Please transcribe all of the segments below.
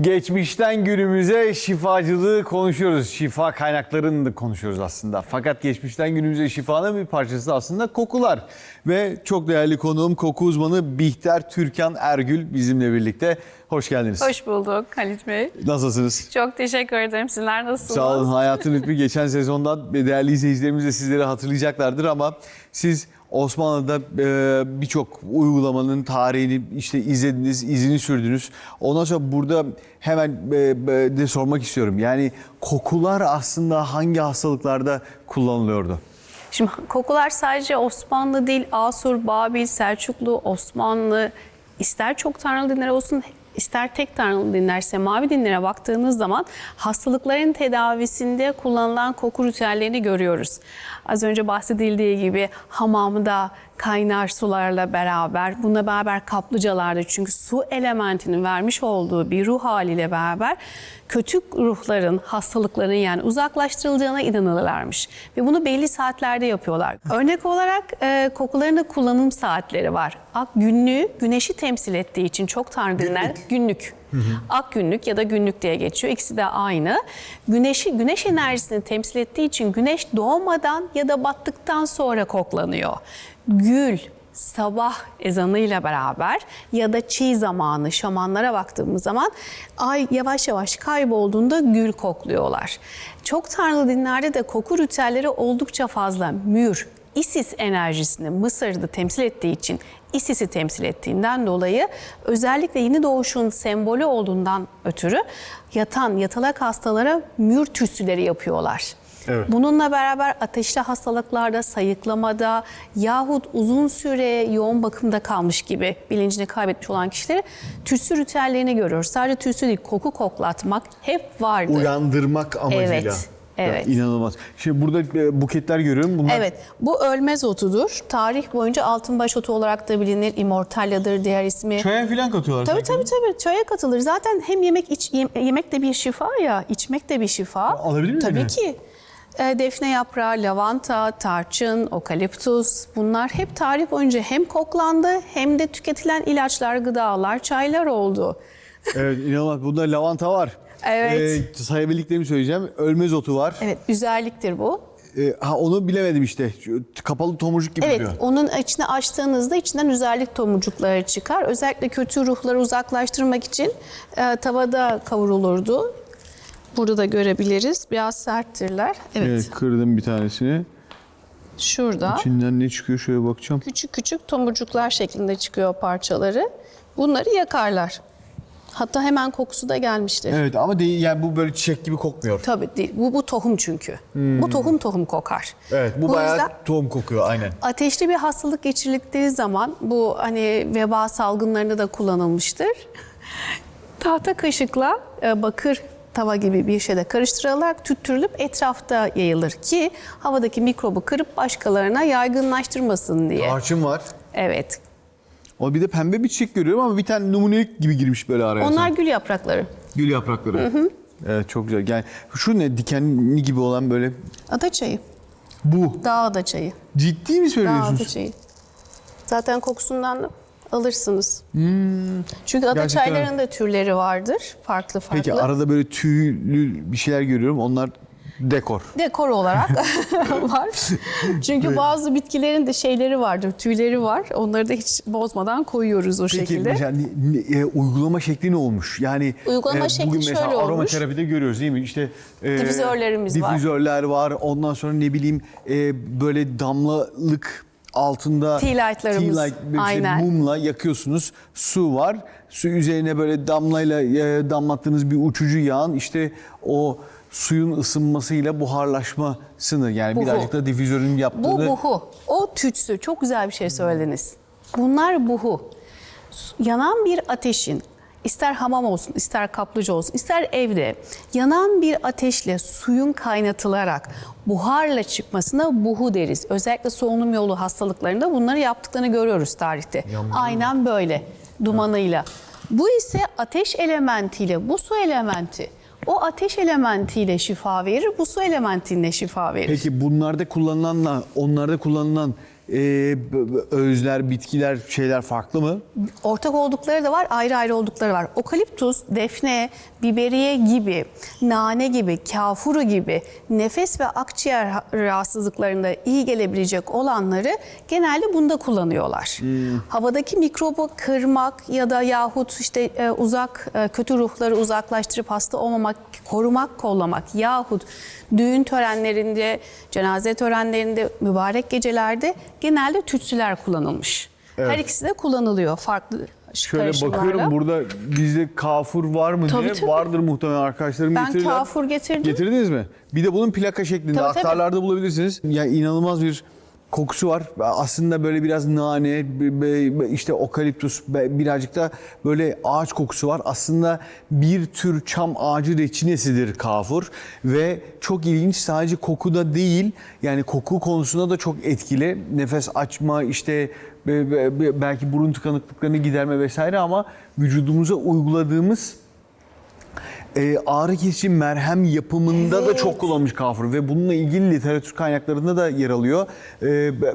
Geçmişten günümüze şifacılığı konuşuyoruz. Şifa kaynaklarını da konuşuyoruz aslında. Fakat geçmişten günümüze şifanın bir parçası aslında kokular. Ve çok değerli konuğum koku uzmanı Bihter Türkan Ergül bizimle birlikte. Hoş geldiniz. Hoş bulduk Halit Bey. Nasılsınız? Çok teşekkür ederim. Sizler nasılsınız? Sağ olun. Hayatın ritmi geçen sezondan değerli izleyicilerimiz de sizleri hatırlayacaklardır ama siz Osmanlı'da e, birçok uygulamanın tarihini işte izlediniz, izini sürdünüz. Ondan sonra burada hemen e, e, de sormak istiyorum. Yani kokular aslında hangi hastalıklarda kullanılıyordu? Şimdi kokular sadece Osmanlı değil, Asur, Babil, Selçuklu, Osmanlı, ister çok tanrılı dinler olsun, ister tek tanrılı dinler, semavi dinlere baktığınız zaman hastalıkların tedavisinde kullanılan koku ritüellerini görüyoruz. Az önce bahsedildiği gibi hamamda kaynar sularla beraber, bununla beraber kaplıcalarda çünkü su elementinin vermiş olduğu bir ruh haliyle beraber kötü ruhların, hastalıkların yani uzaklaştırılacağına inanılırlarmış. Ve bunu belli saatlerde yapıyorlar. Örnek olarak e, kokuların da kullanım saatleri var. Ak günlüğü güneşi temsil ettiği için çok tanrı dinler günlük. Ak günlük ya da günlük diye geçiyor. İkisi de aynı. Güneşi güneş enerjisini temsil ettiği için güneş doğmadan ya da battıktan sonra koklanıyor. Gül, sabah ezanıyla beraber ya da çiğ zamanı şamanlara baktığımız zaman ay yavaş yavaş kaybolduğunda gül kokluyorlar. Çok tanrılı dinlerde de koku ritüelleri oldukça fazla. Mür, Isis enerjisini Mısır'da temsil ettiği için Isis'i temsil ettiğinden dolayı özellikle yeni doğuşun sembolü olduğundan ötürü yatan yatalak hastalara mür tütsüleri yapıyorlar. Evet. Bununla beraber ateşli hastalıklarda, sayıklamada yahut uzun süre yoğun bakımda kalmış gibi bilincini kaybetmiş olan kişilere tütsü ritüellerini görüyoruz. Sadece tütsü değil, koku koklatmak hep vardı. Uyandırmak amacıyla. Evet, evet. Ya, inanılmaz. Şimdi burada e, buketler görüyorum. Bunlar Evet, bu ölmez otudur. Tarih boyunca altınbaş otu olarak da bilinir. Immortalia'dır diğer ismi. çaya falan katıyorlar. Tabii sanki. tabii tabii. Çaya katılır. Zaten hem yemek iç, yem- yemek de bir şifa ya, içmek de bir şifa. alabilir miyim Tabii yine? ki. E, defne yaprağı, lavanta, tarçın, okaliptus bunlar hep tarih boyunca hem koklandı hem de tüketilen ilaçlar, gıdalar, çaylar oldu. Evet inanılmaz. Bunda lavanta var. Evet. Ee, sayabildiklerimi söyleyeceğim. Ölmez otu var. Evet, güzelliktir bu. Ee, ha onu bilemedim işte. Kapalı tomurcuk gibi Evet, duruyor. onun içine açtığınızda içinden özellik tomurcukları çıkar. Özellikle kötü ruhları uzaklaştırmak için e, tavada kavrulurdu. Burada da görebiliriz. Biraz serttirler. Evet, Evet, kırdım bir tanesini. şurada İçinden ne çıkıyor şöyle bakacağım. küçük küçük tomurcuklar şeklinde çıkıyor parçaları. Bunları yakarlar. Hatta hemen kokusu da gelmiştir. Evet ama değil yani bu böyle çiçek gibi kokmuyor. Tabii değil. Bu, bu tohum çünkü. Bu tohum tohum kokar. Evet bu, bayağı yüzden tohum kokuyor aynen. Ateşli bir hastalık geçirdikleri zaman bu hani veba salgınlarında da kullanılmıştır. Tahta kaşıkla e, bakır tava gibi bir şeyde karıştırılarak tüttürülüp etrafta yayılır ki havadaki mikrobu kırıp başkalarına yaygınlaştırmasın diye. Tarçın var. Evet. O bir de pembe bir çiçek görüyorum ama bir tane numunelik gibi girmiş böyle araya. Onlar gül yaprakları. gül yaprakları. Evet çok güzel. Yani şu ne dikenli gibi olan böyle Ada çayı. bu. Dağ ada çayı. Ciddi mi Dağ ada söylüyorsunuz? çayı. Zaten kokusundan da alırsınız. Çünkü ada Hmm. Gerçekten çaylarının da türleri vardır. Farklı farklı. Peki arada böyle tüylü bir şeyler görüyorum. Onlar dekor. dekor olarak var. Çünkü bazı bitkilerin de şeyleri vardır, tüyleri var. Onları da hiç bozmadan koyuyoruz o Peki şekilde. mesela e, uygulama şekli ne olmuş? Yani Uygulama şekli bugün mesela şöyle olmuş. aromaterapide görüyoruz değil mi? İşte e, Difüzörlerimiz var. Difüzörler var. Ondan sonra ne bileyim e, böyle damlalık altında Tea light'larımız. tea light, şey, Aynen. mumla yakıyorsunuz. Su var. Su üzerine böyle damlayla e, damlattığınız bir uçucu yağın işte o suyun ısınmasıyla buharlaşmasını yani Buhu. birazcık da difüzörün Bu yaptığını buhu. O tütsü. Çok güzel bir şey söylediniz. Bunlar buhu. Yanan bir ateşin ister hamam olsun, ister kaplıca olsun, ister evde yanan bir ateşle suyun kaynatılarak buharla çıkmasına buhu deriz. Özellikle solunum yolu hastalıklarında bunları yaptıklarını görüyoruz tarihte. Aynen böyle dumanıyla. Bu ise ateş elementiyle bu su elementi o ateş elementiyle şifa verir, bu su elementiyle şifa verir. Peki bunlarda kullanılanla onlarda kullanılan e, b- özler, bitkiler, şeyler farklı mı? Ortak oldukları da var, ayrı ayrı oldukları var. Okaliptus, defne, biberiye gibi, nane gibi, kafuru gibi nefes ve akciğer ha- rahatsızlıklarında iyi gelebilecek olanları genelde bunda kullanıyorlar. Havadaki mikrobu kırmak ya da yahut işte e, uzak e, kötü ruhları uzaklaştırıp hasta olmamak, korumak, kollamak yahut düğün törenlerinde, cenaze törenlerinde, mübarek gecelerde genelde tütsüler kullanılmış. Evet. Her ikisi de kullanılıyor farklı Şöyle bakıyorum burada bizde kafur var mı Tabii, diye. tabii. Vardır muhtemelen arkadaşlarım Ben getirirler. kafur getirdim. Getirdiniz mi? Bir de bunun plaka şeklinde Tabii, tabii. aktarlarda bulabilirsiniz. Yani inanılmaz bir kokusu var. Aslında böyle biraz nane, işte okaliptus, birazcık da böyle ağaç kokusu var. Aslında bir tür çam ağacı reçinesidir kafur ve çok ilginç sadece kokuda değil yani koku konusunda da çok etkili. Nefes açma işte be- be- be- belki burun tıkanıklıklarını giderme vesaire ama vücudumuza uyguladığımız e, ağrı kesici merhem yapımında da Evet. çok kullanılmış kafur ve bununla ilgili literatür kaynaklarında da yer alıyor. E,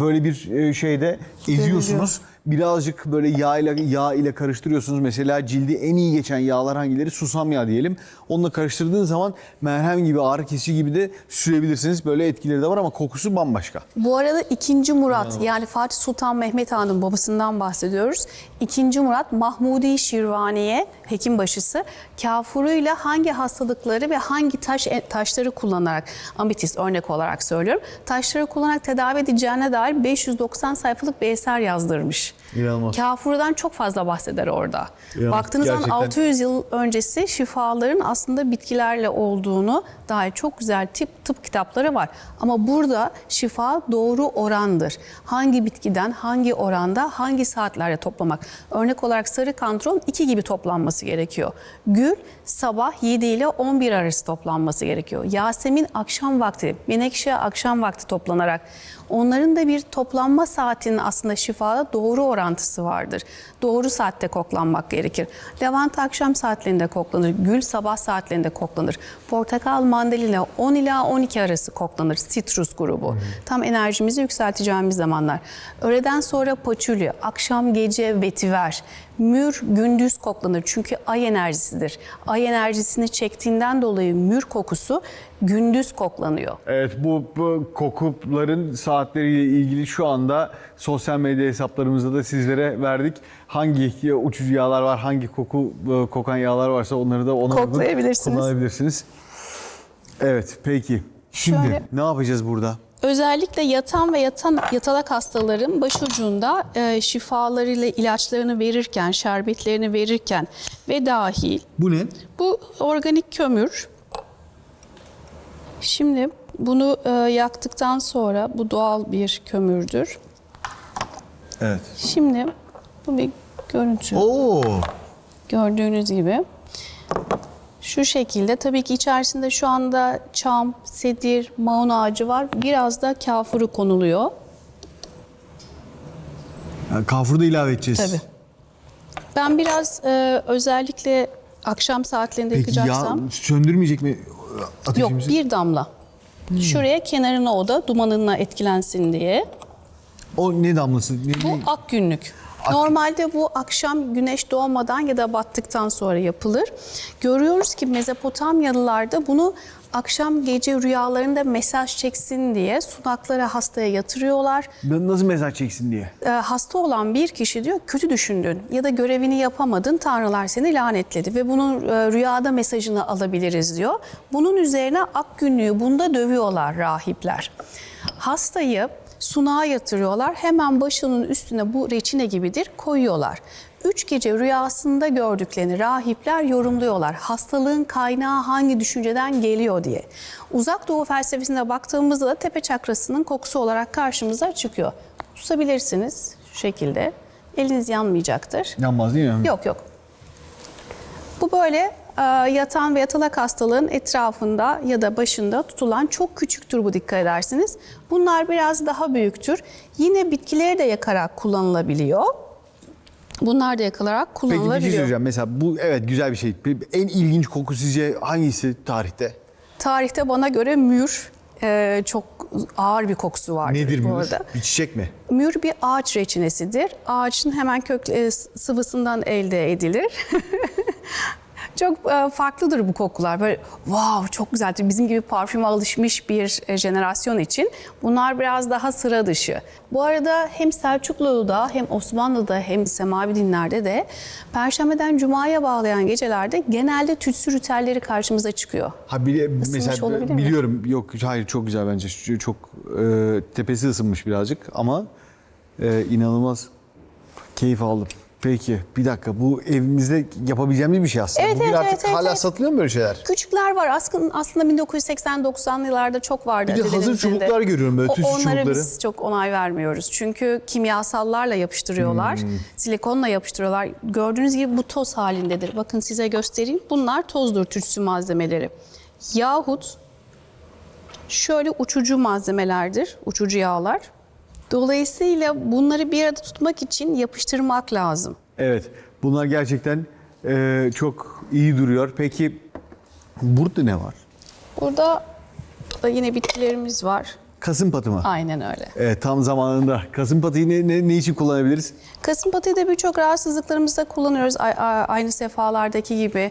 böyle bir e, şeyde eziyorsunuz. Birazcık böyle yağ ile yağ ile karıştırıyorsunuz. Mesela cildi en iyi geçen yağlar hangileri? Susam yağı diyelim. Onunla karıştırdığınız zaman merhem gibi ağrı kesici gibi de sürebilirsiniz. Böyle etkileri de var ama kokusu bambaşka. Bu arada 2. Murat yani Fatih Sultan Mehmet Han'ın babasından bahsediyoruz. 2. Murat Mahmudi Şirvaniye hekimbaşısı kafuruyla hangi hastalıkları ve hangi taş taşları kullanarak ametist örnek olarak söylüyorum. Taşları kullanarak tedavi edeceğine dair 590 sayfalık bir eser yazdırmış. İnanılmaz. Kafurdan çok fazla bahseder orada. İnanılmaz. Baktığınız zaman Gerçekten. 600 yıl öncesi şifaların aslında bitkilerle olduğunu dair çok güzel tıp, tıp kitapları var. Ama burada şifa doğru orandır. Hangi bitkiden, hangi oranda, hangi saatlerde toplamak. Örnek olarak sarı kantron 2 gibi toplanması gerekiyor. Gül sabah 7 ile 11 arası toplanması gerekiyor. Yasemin akşam vakti, menekşe akşam vakti toplanarak. Onların da bir toplanma saatinin aslında şifada doğru orantısı vardır. Doğru saatte koklanmak gerekir. Lavanta akşam saatlerinde koklanır, gül sabah saatlerinde koklanır. Portakal, mandalina 10 ila 12 arası koklanır. Sitrus grubu. Tam enerjimizi yükselteceğimiz zamanlar. Öğleden sonra paçulya, akşam gece vetiver. Mür gündüz koklanır çünkü ay enerjisidir. Ay enerjisini çektiğinden dolayı mür kokusu gündüz koklanıyor. Evet bu, bu kokuların saatleriyle ilgili şu anda sosyal medya hesaplarımızda da sizlere verdik. Hangi uçucu yağlar var, hangi koku e, kokan yağlar varsa onları da ona uygun Koklayabilirsiniz. kullanabilirsiniz. Evet peki. Şimdi Şöyle- ne yapacağız burada? Özellikle yatan ve yatan yatalak hastaların başucunda e, şifalarıyla ilaçlarını verirken, şerbetlerini verirken ve dahil Bu ne? bu organik kömür. Şimdi bunu e, yaktıktan sonra bu doğal bir kömürdür. Evet. Şimdi bu bir görüntü. Oo. Gördüğünüz gibi. Şu şekilde tabii ki içerisinde şu anda çam, sedir, maun ağacı var. Biraz da kafuru konuluyor. Yani kafuru da ilave edeceğiz. Tabii. Ben biraz e, özellikle akşam saatlerinde Peki yakacaksam... yağ söndürmeyecek mi Yok ateşimizi? bir damla. Şuraya kenarına o da dumanına etkilensin diye. O ne damlası? Ne, Bu ne? ak günlük. Normalde bu akşam güneş doğmadan ya da battıktan sonra yapılır. Görüyoruz ki Mezopotamyalılarda bunu akşam gece rüyalarında mesaj çeksin diye sunaklara hastaya yatırıyorlar. Nasıl mezar çeksin diye. Ee, hasta olan bir kişi diyor kötü düşündün ya da görevini yapamadın tanrılar seni lanetledi ve bunun e, rüyada mesajını alabiliriz diyor. Bunun üzerine ak günlüğü bunda dövüyorlar rahipler. Hastayı sunağa yatırıyorlar hemen başının üstüne bu reçine gibidir koyuyorlar. Üç gece rüyasında gördüklerini rahipler yorumluyorlar. Hastalığın kaynağı hangi düşünceden geliyor diye. Uzak Doğu felsefesine baktığımızda da tepe çakrasının kokusu olarak karşımıza çıkıyor. Tutabilirsiniz şu şekilde. Eliniz yanmayacaktır. Yanmaz değil mi? Yok yok. Bu böyle yatan ve yatalak hastalığın etrafında ya da başında tutulan çok küçüktür bu dikkat edersiniz. Bunlar biraz daha büyüktür. Yine bitkileri de yakarak kullanılabiliyor. Bunlar da yakılarak Peki bir şey kullanılabiliyor. söyleyeceğim. Mesela bu evet güzel bir şey. En ilginç koku sizce hangisi tarihte? Tarihte bana göre mür e, çok ağır bir kokusu vardır Nedir bu mür? arada. Bir çiçek mi? Mür bir ağaç reçinesidir. Ağaçın hemen kök e, sıvısından elde edilir. çok e, farklıdır bu kokular. Böyle wow çok güzeldir. Bizim gibi parfüme alışmış bir e, jenerasyon için bunlar biraz daha sıra dışı. Bu arada hem Selçuklu'da hem Osmanlı'da hem Semavi dinlerde de Perşembeden Cuma'ya bağlayan gecelerde genelde tütsü ritüelleri karşımıza çıkıyor. Ha bile, mesela mi? biliyorum yok hayır çok güzel bence çok e, tepesi ısınmış birazcık ama e, inanılmaz keyif aldım. Peki bir dakika bu evimizde yapabileceğimiz bir şey aslında. Evet, Bugün evet, artık evet, evet, hala evet. satılıyor mu böyle şeyler? Küçükler var. Aslında, aslında 1980-90'lı yıllarda çok vardı. Bir de hazır çubuklar görüyorum böyle tütsü Onlara çubukları. biz çok onay vermiyoruz. Çünkü kimyasallarla yapıştırıyorlar. Hmm. Silikonla yapıştırıyorlar. Gördüğünüz gibi bu toz halindedir. Bakın size göstereyim. Bunlar tozdur tütsü malzemeleri. Yahut şöyle uçucu malzemelerdir. Uçucu yağlar. Dolayısıyla bunları bir arada tutmak için yapıştırmak lazım. Evet bunlar gerçekten e, çok iyi duruyor. Peki burada ne var? Burada da yine bitkilerimiz var. Kasım patı mı? Aynen öyle. Evet tam zamanında. Kasım patıyı ne, ne, ne için kullanabiliriz? Kasım patıyı da birçok rahatsızlıklarımızda kullanıyoruz. A- a- Aynı sefalardaki gibi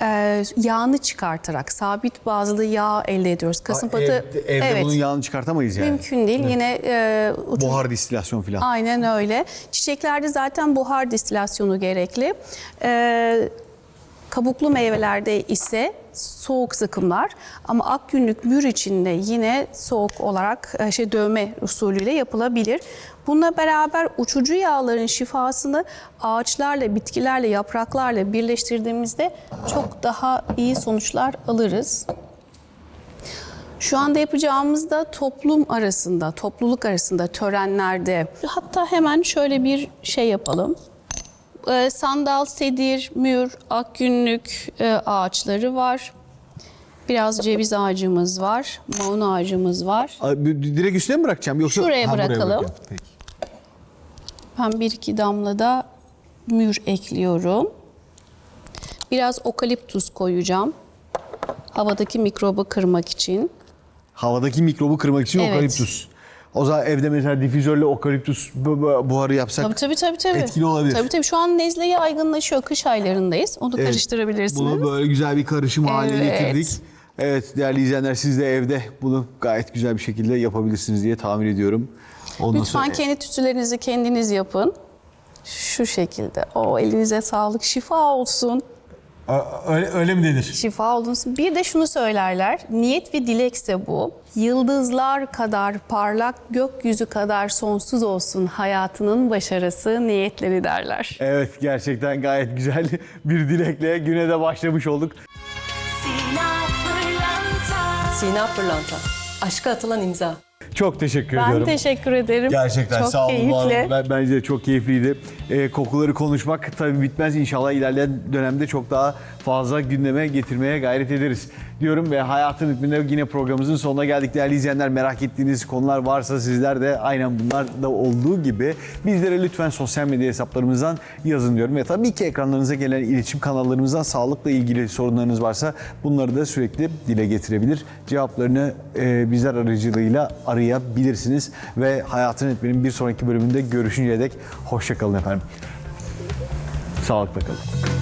e, yağını çıkartarak sabit bazlı yağ elde ediyoruz. Kasım Aa, patı evde, evde evet bunun yağını çıkartamayız yani. mümkün değil. Yine e, ucuz- Buhar distilasyon falan. Aynen öyle. Çiçeklerde zaten buhar distilasyonu gerekli. Ee, kabuklu meyvelerde ise soğuk sıkımlar ama ak günlük mür içinde yine soğuk olarak e, şey dövme usulüyle yapılabilir. Bununla beraber uçucu yağların şifasını ağaçlarla, bitkilerle, yapraklarla birleştirdiğimizde çok daha iyi sonuçlar alırız. Şu anda yapacağımız da toplum arasında, topluluk arasında, törenlerde. Hatta hemen şöyle bir şey yapalım. Ee, sandal, sedir, mür, akgünlük e, ağaçları var. Biraz ceviz ağacımız var, maun ağacımız var. Bir- Direkt üstüne mi bırakacağım yoksa? Şuraya buraya bırakalım. bırakıyorum. Peki. Ben bir iki damla da mür ekliyorum. Biraz okaliptus koyacağım. Havadaki mikrobu kırmak için. Havadaki mikrobu kırmak için Evet. okaliptus. O zaman evde mesela difüzörle bu- buharı yapsak Tabii tabii tabii. tabii. etkili olabilir. Tabii tabii. Şu an nezle yaygınlaşıyor. Kış aylarındayız. Onu Evet. karıştırabilirsiniz. Bunu böyle güzel bir karışım haline Evet. getirdik. Evet değerli izleyenler siz de evde bunu gayet güzel bir şekilde yapabilirsiniz diye tahmin ediyorum. Ondan Lütfen sonra- kendi tütsülerinizi kendiniz yapın. Şu şekilde. O elinize sağlık. Şifa olsun. Öyle, öyle mi denir? Şifa olsun. Bir de şunu söylerler. Niyet ve dilekse bu. Yıldızlar kadar parlak, gökyüzü kadar sonsuz olsun hayatının başarısı niyetleri derler. Evet gerçekten gayet güzel bir dilekle güne de başlamış olduk. Sina Pırlanta. Sina Pırlanta. Aşka atılan imza. Çok teşekkür Ben ediyorum. teşekkür ederim. Gerçekten Çok sağ olun. keyifli. Ben, bence de çok keyifliydi. Ee, kokuları konuşmak tabii bitmez. İnşallah ilerleyen dönemde çok daha fazla gündeme getirmeye gayret ederiz diyorum ve hayatın hükmünde yine programımızın sonuna geldik değerli izleyenler. Merak ettiğiniz konular varsa sizler de aynen bunlar da olduğu gibi bizlere lütfen sosyal medya hesaplarımızdan yazın diyorum. Ve tabii ki ekranlarınıza gelen iletişim kanallarımızdan sağlıkla ilgili sorunlarınız varsa bunları da sürekli dile getirebilir. Cevaplarını e, bizler aracılığıyla arayabilirsiniz. Ve Hayatın Etmen'in bir sonraki bölümünde görüşünceye dek hoşçakalın efendim. Sağlıkla kalın.